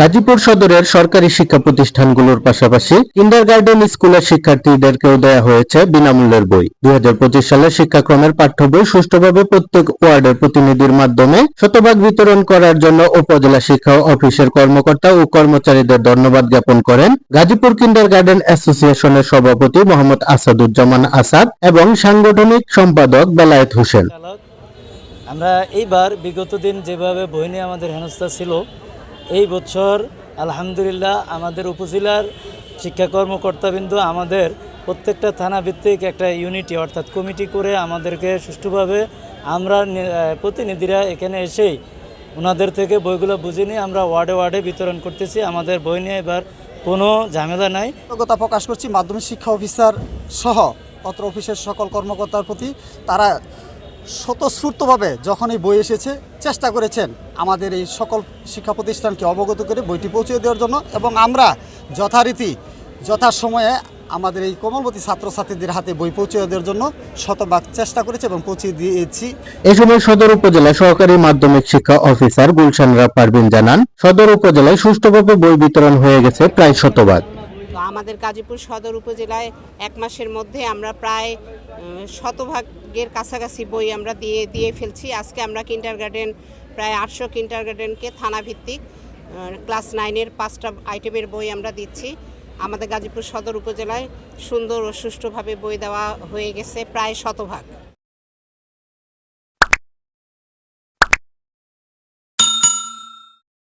গাজীপুর সদরের সরকারি শিক্ষা প্রতিষ্ঠানগুলোর পাশাপাশি কিন্ডারগার্টেন স্কুলের শিক্ষার্থীদেরকেও দেয়া হয়েছে বিনামূল্যের বই। দুই সালের শিক্ষাক্রমের পাঠ্য বই সুষ্ঠুভাবে প্রত্যেক ওয়ার্ডের প্রতিনিধির মাধ্যমে শতভাগ বিতরণ করার জন্য উপজেলা শিক্ষা অফিসের কর্মকর্তা ও কর্মচারীদের ধন্যবাদ জ্ঞাপন করেন গাজীপুর কিন্ডারগার্টেন অ্যাসোসিয়েশনের সভাপতি মোহাম্মদ আসাদুজ্জামান আসাদ এবং সাংগঠনিক সম্পাদক বেলায়েত হোসেন। আমরা এইবার বিগত দিন যেভাবে বই নিয়ে আমাদের হেনস্থা ছিল এই বছর আলহামদুলিল্লাহ আমাদের উপজেলার শিক্ষা কর্মকর্তাবৃন্দ আমাদের প্রত্যেকটা থানা ভিত্তিক একটা ইউনিটি অর্থাৎ কমিটি করে আমাদেরকে সুষ্ঠুভাবে আমরা প্রতিনিধিরা এখানে এসেই ওনাদের থেকে বইগুলো বুঝে নিয়ে আমরা ওয়ার্ডে ওয়ার্ডে বিতরণ করতেছি। আমাদের বই নিয়ে এবার কোনো ঝামেলা নাই। কৃতজ্ঞতা প্রকাশ করছি, মাধ্যমিক শিক্ষা অফিসার সহ অত্র অফিসের সকল কর্মকর্তার প্রতি। তারা স্বতঃস্ফূর্তভাবে যখন এই বই এসেছে চেষ্টা করেছেন আমাদের এই সকল শিক্ষা প্রতিষ্ঠানকে অবগত করে বইটি পৌঁছে দেওয়ার জন্য এবং আমরা যথারীতি যথাসময়ে আমাদের এই কোমলবতী ছাত্রছাত্রীদের হাতে বই পৌঁছে দেওয়ার জন্য শতভাগ চেষ্টা করেছি এবং পৌঁছে দিয়েছি। এ সময় সদর উপজেলা সহকারী মাধ্যমিক শিক্ষা অফিসার গুলশানরা পারভিন জানান সদর উপজেলায় সুষ্ঠুভাবে বই বিতরণ হয়ে গেছে প্রায় শতভাগ। তো আমাদের গাজীপুর সদর উপজেলায় এক মাসের মধ্যে আমরা প্রায় উম, শতভাগের কাছাকাছি বই আমরা দিয়ে দিয়ে ফেলছি। আজকে আমরা কিন্টার গার্ডেন প্রায় আটশো কিন্টার গার্ডেনকে থানাভিত্তিক ক্লাস নাইনের পাঁচটা আইটেমের বই আমরা দিচ্ছি। আমাদের গাজীপুর সদর উপজেলায় সুন্দর ও সুষ্ঠুভাবে বই দেওয়া হয়ে গেছে প্রায় শতভাগ।